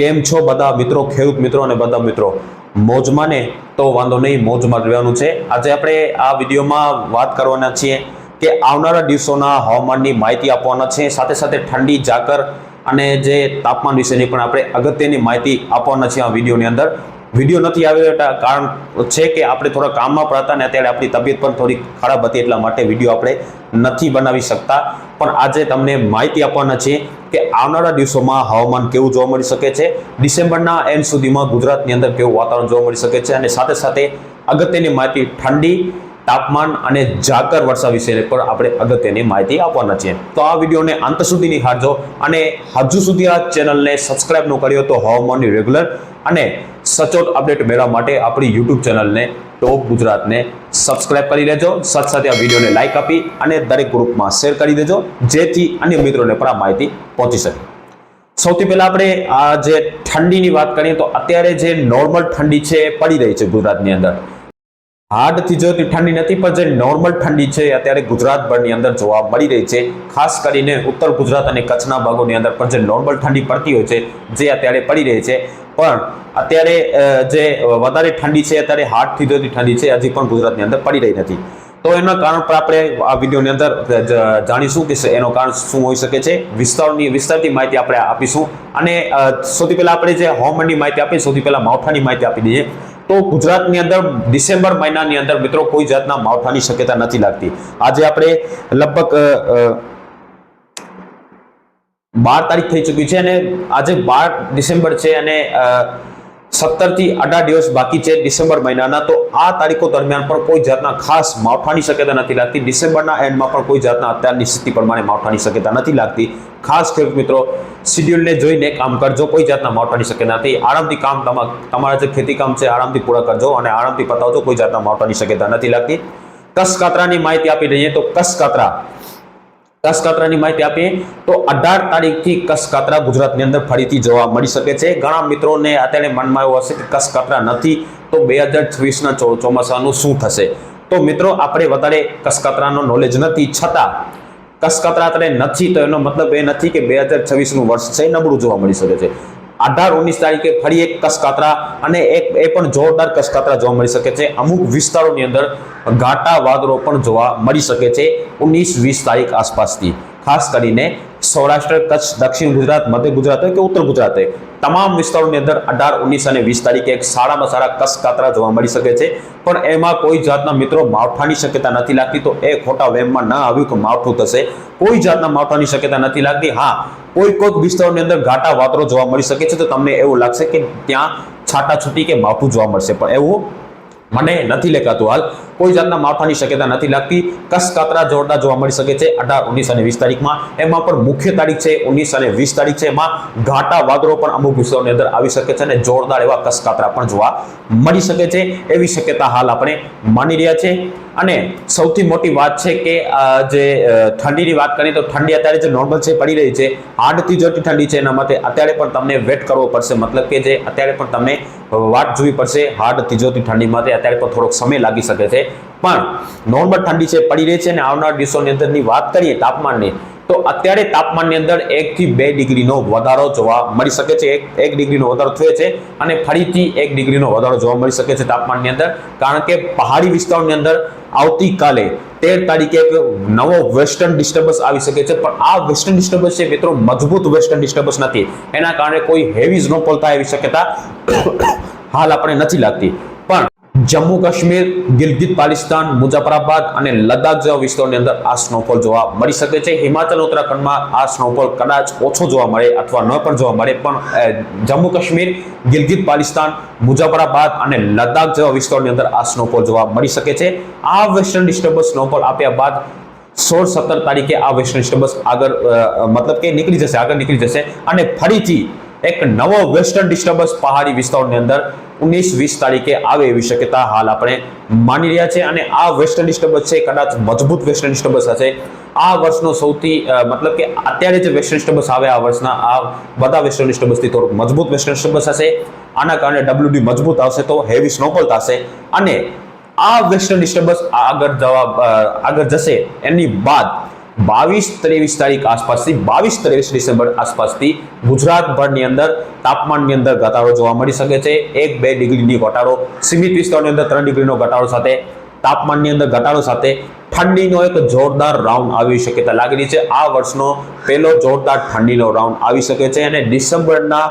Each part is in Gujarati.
કેમ છો બધા મિત્રો, ખેડૂત મિત્રો અને બધા મિત્રો? મોજમાં ને તો વાંધો નહીં, મોજમાં રહેવાનું છે. આજે આપણે આ વિડીયોમાં વાત કરવાના છીએ કે આવનારા દિવસોના હવામાનની માહિતી આપવાના છે. સાથે સાથે ઠંડી જાકર અને જે તાપમાન વિશેની પણ આપણે અગત્યની માહિતી આપવાના છે આ વિડીયોની અંદર. વીડિયો નથી આવ્યો એટા કારણ છે કે આપણે થોડા કામમાં પણ હતા ને અત્યારે આપણી તબિયત પણ થોડી ખરાબ હતી એટલા માટે વીડિયો આપણે નથી બનાવી શકતા. પણ આજે તમને માહિતી આપવાના છે કે આવનારા દિવસોમાં હવામાન કેવું જોવા મળી શકે છે? ડિસેમ્બરના એન્ડ સુધીમાં ગુજરાતની અંદર કેવું વાતાવરણ જોવા મળી શકે છે? અને સાથે સાથે અગત્યની માહિતી ઠંડી તાપમાન અને ઝાકર વર્ષા વિશે પણ આપણે અગત્યની માહિતી આપવાના છીએ. તો આ વિડીયોને અંત સુધી નિહાળજો અને હજુ સુધી આ ચેનલને સબસ્ક્રાઇબ ન કર્યો તો હવામાનની રેગ્યુલર અને સચોટ અપડેટ મેળવવા માટે આપણી યુટ્યુબ ચેનલને ટોપ ગુજરાતને સબસ્ક્રાઇબ કરી લેજો. સાથે સાથે આ વિડીયોને લાઇક આપી અને દરેક ગ્રુપમાં શેર કરી દેજો, જેથી અન્ય મિત્રોને પણ આ માહિતી પહોંચી શકે. સૌથી પહેલાં આપણે આ જે ઠંડીની વાત કરીએ તો અત્યારે જે નોર્મલ ઠંડી છે એ પડી રહી છે ગુજરાતની અંદર. હાર્ડથી જોતી ઠંડી નથી, પણ જે નોર્મલ ઠંડી છે અત્યારે ગુજરાતભરની અંદર જોવા મળી રહી છે. ખાસ કરીને ઉત્તર ગુજરાત અને કચ્છના ભાગોની અંદર પણ જે નોર્મલ ઠંડી પડતી હોય છે, જે અત્યારે પડી રહી છે. પણ અત્યારે જે વધારે ઠંડી છે, અત્યારે હાર્ડ જોતી ઠંડી છે, હજી પણ ગુજરાતની અંદર પડી રહી નથી. તો એના કારણ પર આપણે આ વિડીયોની અંદર જાણીશું કે એનો કારણ શું હોઈ શકે છે. વિસ્તારની, વિસ્તારથી માહિતી આપણે આપીશું. અને સૌથી પહેલાં આપણે જે હવામાનની માહિતી આપીએ, સૌથી પહેલાં માવઠાની માહિતી આપી દઈએ. તો ગુજરાતની અંદર ડિસેમ્બર મહિનાની અંદર મિત્રો કોઈ જાતના માવઠાની શક્યતા નથી લાગતી. આજે આપણે લગભગ અ, અ, બાર તારીખ થઈ ચૂકી છે અને આજે બાર ડિસેમ્બર છે અને સત્તરથી અઢાર દિવસ બાકી છે ડિસેમ્બર મહિનાના, તો આ તારીખો દરમિયાન પણ કોઈ જાતના ખાસ માવઠાની શક્યતા નથી લાગતી. ડિસેમ્બરના એન્ડમાં પણ કોઈ જાતના અત્યારની સ્થિતિ પ્રમાણે માવઠાની શક્યતા નથી લાગતી. ખાસ ખેડૂત મિત્રો, શિડ્યુલને જોઈને કામ કરજો, કોઈ જાતના માવઠાની શક્યતા નથી. આરામથી કામ તમા- તમારા જે ખેતી કામ છે, આરામથી પૂરા કરજો અને આરામથી પતાવજો, કોઈ જાતના માવઠાની શક્યતા નથી લાગતી. કસ કાતરાની માહિતી આપી દઈએ તો કસ કાતરા કસ કાતરાની માહિતી આપીએ તો અઢાર તારીખથી કસકતરા ગુજરાતની અંદર ફરીથી જોવા મળી શકે છે. ઘણા મિત્રોને અત્યારે મનમાં એવું હશે કે કસકતરા નથી, તો બે હજાર છવ્વીસના ચોમાસાનું શું થશે? તો મિત્રો, આપણે વધારે કસકતરાનો નોલેજ નથી. છતાં, કસકતરા અત્યારે નથી, તો એનો મતલબ એ નથી કે બે હજાર છવ્વીસનું વર્ષ છે નબળું જોવા મળી શકે છે. અઢાર ઓગણીસ તારીખે ફરી એક કસકાતરા અને એક એ પણ જોરદાર કસકાતરા જોવા મળી શકે છે. અમુક વિસ્તારોની અંદર ઘાટા વાદળો પણ જોવા મળી શકે છે ઓગણીસ વીસ તારીખ આસપાસથી. ખાસ કરીને સૌરાષ્ટ્ર, કચ્છ, દક્ષિણ ગુજરાત, મધ્ય ગુજરાત કે ઉત્તર ગુજરાત તમામ વિસ્તારોની અંદર અઢાર, ઓગણીસ અને વીસ તારીખે એક સારામાં સારા કસ કાતરા જોવા મળી શકે છે. પણ એમાં કોઈ જાતના મિત્રો માવઠાની શક્યતા નથી લાગતી. તો એ ખોટા વેમમાં ન આવ્યું કે માવઠું થશે. કોઈ જાતના માવઠાની શક્યતા નથી લાગતી. હા, કોઈ કોઈક વિસ્તારોની અંદર ઘાટા વાતરો જોવા મળી શકે છે. તો તમને એવું લાગશે કે ત્યાં છાટાછૂટી કે માવઠું જોવા મળશે. પણ એવું મને નથી લેખાતું હાલ. કોઈ જાતના માવઠાની શક્યતા નથી લાગતી. કસકાતરા જોરદાર જોવા મળી શકે છે. અઢાર, ઓગણીસ અને વીસ તારીખમાં. એમાં પણ મુખ્ય તારીખ છે ઓગણીસ અને વીસ તારીખ છે. એમાં ઘાટા વાદળો પણ અમુક વિસ્તારોની અંદર આવી શકે છે અને જોરદાર એવા કસકાતરા પણ જોવા મળી શકે છે. એવી શક્યતા હાલ આપણે માની રહ્યા છે. અને સૌથી મોટી વાત છે કે જે ઠંડીની વાત કરીએ તો ઠંડી અત્યારે જે નોર્મલ છે, પડી રહી છે હાર્ડથી જોતી ઠંડી છે એના માટે અત્યારે પણ તમને વેટ કરવો પડશે. મતલબ કે જે અત્યારે પણ તમને વાટ જોવી પડશે હાર્ડ તિજોતી ઠંડી માટે અત્યારે પણ થોડોક સમય લાગી શકે છે. પણ નોર્મલ ઠંડી છે, પડી રહી છે અને આવનાર દિવસોની અંદરની વાત કરીએ તાપમાનની, તો અત્યારે તાપમાનની અંદર એકથી બે ડિગ્રીનો વધારો જોવા મળી શકે છે. એક એક ડિગ્રીનો વધારો થયો છે અને ફરીથી એક ડિગ્રીનો વધારો જોવા મળી શકે છે તાપમાનની અંદર. કારણ કે પહાડી વિસ્તારોની અંદર આવતીકાલે તેર તારીખે નવો વેસ્ટર્ન ડિસ્ટર્બન્સ આવી શકે છે. પણ આ વેસ્ટર્ન ડિસ્ટર્બન્સ છે મિત્રો, મજબૂત વેસ્ટર્ન ડિસ્ટર્બન્સ નથી. એના કારણે કોઈ હેવી સ્નોફોલ થાય એવી શક્યતા હાલ આપણે નથી લાગતી. જમ્મુ કાશ્મીર, ગિલગિત પાલિસ્તાન મુઝફરાબાદ અને લદ્દાખ જેવા વિસ્તારોની અંદર આ સ્નોફોલ જોવા મળી શકે છે. હિમાચલ, ઉત્તરાખંડમાં આ સ્નોફોલ કદાચ ઓછો જોવા મળે અથવા ન પણ જોવા મળે, પણ જમ્મુ કાશ્મીર, ગિલગિત પાલિસ્તાન મુઝફરાબાદ અને લદ્દાખ જેવા વિસ્તારોની અંદર આ સ્નોફોલ જોવા મળી શકે છે. આ વેસ્ટર્ન ડિસ્ટર્બન્સ સ્નોફોલ આપ્યા બાદ સોળ સત્તર તારીખે આ વેસ્ટર્ન ડિસ્ટર્બન્સ આગળ મતલબ કે નીકળી જશે, આગળ નીકળી જશે અને ફરીથી એક નવો વેસ્ટર્ન ડિસ્ટર્બન્સ પહાડી વિસ્તારની અંદર ઉન્નીસ વીસ તારીખે આવે એવી શક્યતા હાલ આપણે માની રહ્યા છે અને આ વેસ્ટર્ન ડિસ્ટર્બન્સ છે કદાચ મજબૂત વેસ્ટર્ન ડિસ્ટર્બન્સ હશે. આ વર્ષનો સૌથી મતલબ કે અત્યારે જે વેસ્ટર્ન ડિસ્ટર્બન્સ આવે આ વર્ષના, આ બધા વેસ્ટર્ન ડિસ્ટર્બન્સથી થોડુંક મજબૂત વેસ્ટર્ન ડિસ્ટર્બન્સ હશે. આના કારણે ડબલ્યુડી મજબૂત આવશે તો હેવી સ્નોફોલ થશે. અને આ વેસ્ટર્ન ડિસ્ટર્બન્સ આગળ જવા આગળ જશે એની બાદ બાવીસ ત્રેવીસ તારીખ આસપાસથી, બાવીસ ત્રેવીસ ડિસેમ્બર આસપાસથી ગુજરાતભરની અંદર તાપમાનની અંદર ઘટાડો જોવા મળી શકે છે. એક બે ડિગ્રીની ઘટાડો, સીમિત વિસ્તારની અંદર ત્રણ ડિગ્રીનો ઘટાડો સાથે તાપમાનની અંદર ઘટાડો સાથે ઠંડીનો એક જોરદાર રાઉન્ડ આવી શક્યતા લાગેલી છે. આ વર્ષનો પહેલો જોરદાર ઠંડીનો રાઉન્ડ આવી શકે છે અને ડિસેમ્બરના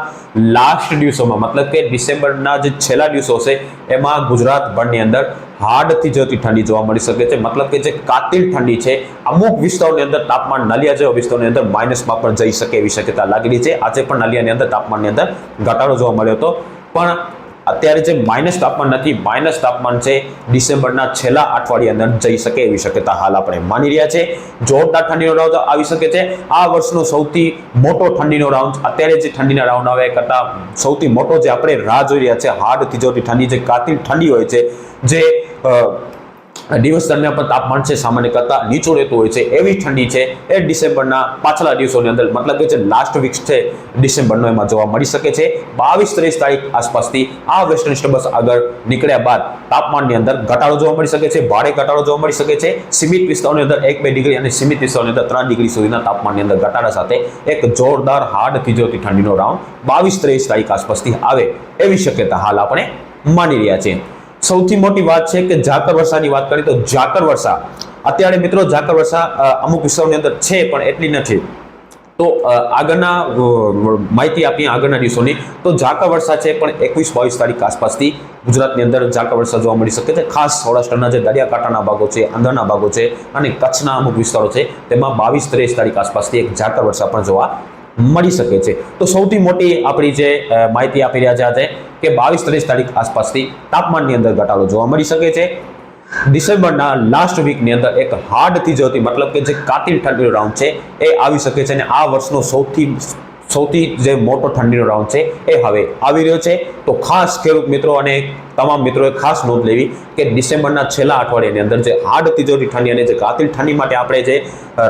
લાસ્ટ દિવસોમાં, મતલબ કે ડિસેમ્બરના જે છેલ્લા દિવસો છે એમાં ગુજરાતભરની અંદર હાર્ડથી જતી ઠંડી જોવા મળી શકે છે. મતલબ કે જે કાતિલ ઠંડી છે, અમુક વિસ્તારોની અંદર તાપમાન નલિયા જેવા વિસ્તારોની અંદર માઇનસમાં પણ જઈ શકે એવી શક્યતા લાગેલી છે. આજે પણ નલિયાની અંદર તાપમાનની અંદર ઘટાડો જોવા મળ્યો હતો. પણ અત્યારે જે માઇનસ તાપમાન નથી માઇનસ તાપમાન છે, ડિસેમ્બરના છેલ્લા અઠવાડિયા અંદર જઈ શકે એવી શક્યતા હાલ આપણે માની રહ્યા છે. જોરદાર ઠંડીનો રાઉન્ડ આવી શકે છે, આ વર્ષનો સૌથી મોટો ઠંડીનો રાઉન્ડ અત્યારે જે ઠંડીના રાઉન્ડ આવે કરતાં સૌથી મોટો જે આપણે રાહ જોઈ રહ્યા છે હાર્ડ તિજોરી ઠંડી, જે કાતિલ ઠંડી હોય છે, જે દિવસ દરમિયાન પણ તાપમાન છે સામાન્ય કરતાં નીચું રહેતું હોય છે. એવી ઠંડી છે એ ડિસેમ્બરના પાછલા દિવસોની અંદર, મતલબ કે જે લાસ્ટ વીક છે ડિસેમ્બરનો એમાં જોવા મળી શકે છે. બાવીસ ત્રીસ તારીખ આસપાસથી આ વેસ્ટર્ન ડિસ્ટર્બન્સ આગળ નીકળ્યા બાદ તાપમાનની અંદર ઘટાડો જોવા મળી શકે છે, ભારે ઘટાડો જોવા મળી શકે છે. સીમિત વિસ્તારોની અંદર એક બે ડિગ્રી અને સીમિત વિસ્તારોની અંદર ત્રણ ડિગ્રી સુધીના તાપમાનની અંદર ઘટાડા સાથે એક જોરદાર હાર્ડ થીજોતી ઠંડીનો રાઉન્ડ બાવીસ ત્રેવીસ તારીખ આસપાસથી આવે એવી શક્યતા હાલ આપણે માની રહ્યા છીએ. સૌથી મોટી વાત છે કે ઝાકર વર્ષાની વાત કરીએ તો ઝાકર વર્ષા. અત્યારે મિત્રો ઝાકર વર્ષા અમુક વિસ્તારોની અંદર છે પણ એટલી નથી. તો આગળના માહિતી આપીએ આગળના દિવસોની. તો ઝાકર વર્ષા છે પણ એકવીસ બાવીસ તારીખ આસપાસથી ગુજરાતની અંદર ઝાકર વર્ષા જોવા મળી શકે છે. ખાસ સૌરાષ્ટ્રના જે દરિયાકાંઠાના ભાગો છે આંધ્રના ભાગો છે અને કચ્છના અમુક વિસ્તારો છે, તેમાં બાવીસ ત્રેવીસ તારીખ આસપાસથી એક ઝાકર વર્ષા પણ જોવા મળી શકે છે. તો સૌથી મોટી આપણી જે માહિતી આપી રહ્યા છે આજે કે બાવીસ ત્રીસ તારીખ આસપાસથી તાપમાનની અંદર ઘટાડો જોવા મળી શકે છે. ડિસેમ્બરના લાસ્ટ વીકની અંદર એક હાર્ડ તીજોતી મતલબ કે જે કાતિલ ઠંડીનો રાઉન્ડ છે, એ આવી શકે છે અને આ વર્ષનો સૌથી સૌથી જે મોટો ઠંડીનો રાઉન્ડ છે એ હવે આવી રહ્યો છે. તો ખાસ ખેડૂત મિત્રો અને તમામ મિત્રોએ ખાસ નોંધ લેવી કે ડિસેમ્બરના છેલ્લા અઠવાડિયાની અંદર જે હાર્ડ તિજોરી ઠંડી અને જે કાતિલ ઠંડી માટે આપણે જે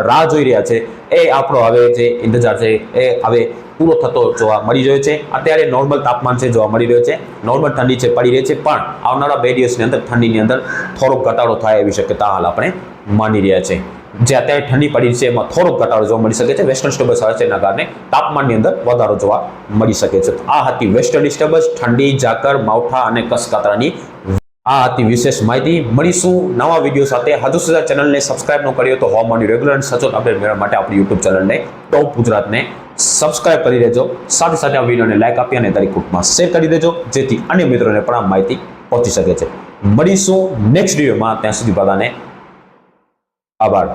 રાહ જોઈ રહ્યા છે, એ આપણો હવે જે ઇંતજાર છે એ હવે પૂરો થતો જોવા મળી રહ્યો છે. અત્યારે નોર્મલ તાપમાન છે જોવા મળી રહ્યો છે. નોર્મલ ઠંડી છે પડી રહી છે, પણ આવનારા બે દિવસની અંદર ઠંડીની અંદર થોડોક ઘટાડો થાય એવી શક્યતા હાલ આપણે માની રહ્યા છે. જે અત્યારે ઠંડી પડી છે, એમાં થોડોક ઘટાડો જોવા મળી શકે છે. વેસ્ટર્ન ડિસ્ટર્બન્સ આવે છે, એના કારણે તાપમાનની અંદર વધારો જોવા મળી શકે છે. આ હતી વેસ્ટર્ન ડિસ્ટર્બન્સ ઠંડી, ઝાકર, માવઠા અને કસકાતરાની આ હતી વિશેષ માહિતી. મળીશું નવા વીડિયો સાથે. હજુ સુધી ચેનલને સબસ્ક્રાઇબ ન કર્યો તો હવામાનની રેગ્યુલર સચોટ અપડેટ મેળવવા માટે આપણી યુટ્યુબ ચેનલને ટોપ ગુજરાતને સબસ્ક્રાઇબ કરી દેજો. સાથે સાથે આ વિડીયોને લાઇક આપી અને તારી ગ્રુપમાં શેર કરી દેજો, જેથી અન્ય મિત્રોને પણ આ માહિતી પહોંચી શકે છે. મળીશું નેક્સ્ટ વિડીયોમાં ત્યાં સુધી બધાને আবার